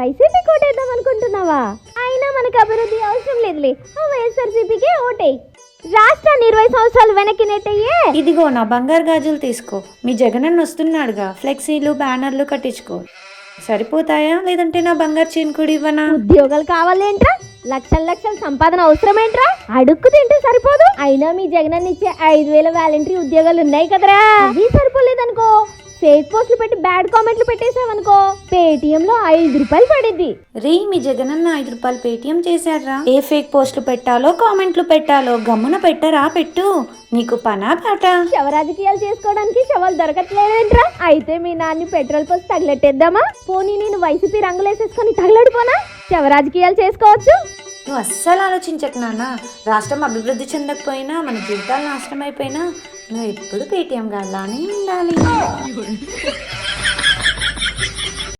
YCP కోటేద్దాం అనుకుంటున్నావా? అయినా మనకు అభివృద్ధి అవసరం లేదులే. ఆ వైఎస్ఆర్సీపీకే ఓటేయ్ రాష్ట్రాన్ని ఇరవై సంవత్సరాలు వెనక్కి నెట్టయ్యే. ఇదిగో నా బంగారు గాజులు తీసుకో. మీ జగనన్న వస్తున్నాడుగా. ఫ్లెక్సీలు బ్యానర్లు కట్టించుకో. సరిపోతాయా? లేదంటే నా బంగారు చీన్ కూడా ఇవ్వనా? ఉద్యోగాలు కావాలేంట్రా? లక్షల లక్షల సంపాదన అవసరమేంట్రా? అడుక్కు తింటే సరిపోదు. అయినా మీ జగనన్న ఇచ్చే ఐదు వేల వాలంటరీ ఉద్యోగాలు ఉన్నాయి కదరా. అవి ఫేక్ పోస్టులు పెట్టి బ్యాడ్ కామెంట్లు పెట్టేసావనుకో పేటిఎం లో ఐదు రూపాయలు పడిద్ది. రీ మీ జగనన్న ఐదు రూపాయలు పేటిఎం చేశాడ్రా. ఏ ఫేక్ పోస్టులు పెట్టాలో కామెంట్లు పెట్టాలో గమ్మున పెట్టరా పెట్టు. నీకు పనా పాట? శవ రాజకీయాలు చేసుకోవడానికి శవాలు దొరకట్లేదేంట్రా? అయితే మీ నాన్ని పెట్రోల్ పోసి తగిలెట్టేద్దామా? పోనీ నేను వైసీపీ రంగులేసేసుకొని తగలడిపోనా శవ రాజకీయాలు చేసుకోవచ్చు? నువ్వు అస్సలు ఆలోచించకు నాన్న. రాష్ట్రం అభివృద్ధి చెందకపోయినా మన జీవితాలు నాశనం అయిపోయినా నువ్వు ఎప్పుడు పేటిఎం అని ఉండాలి.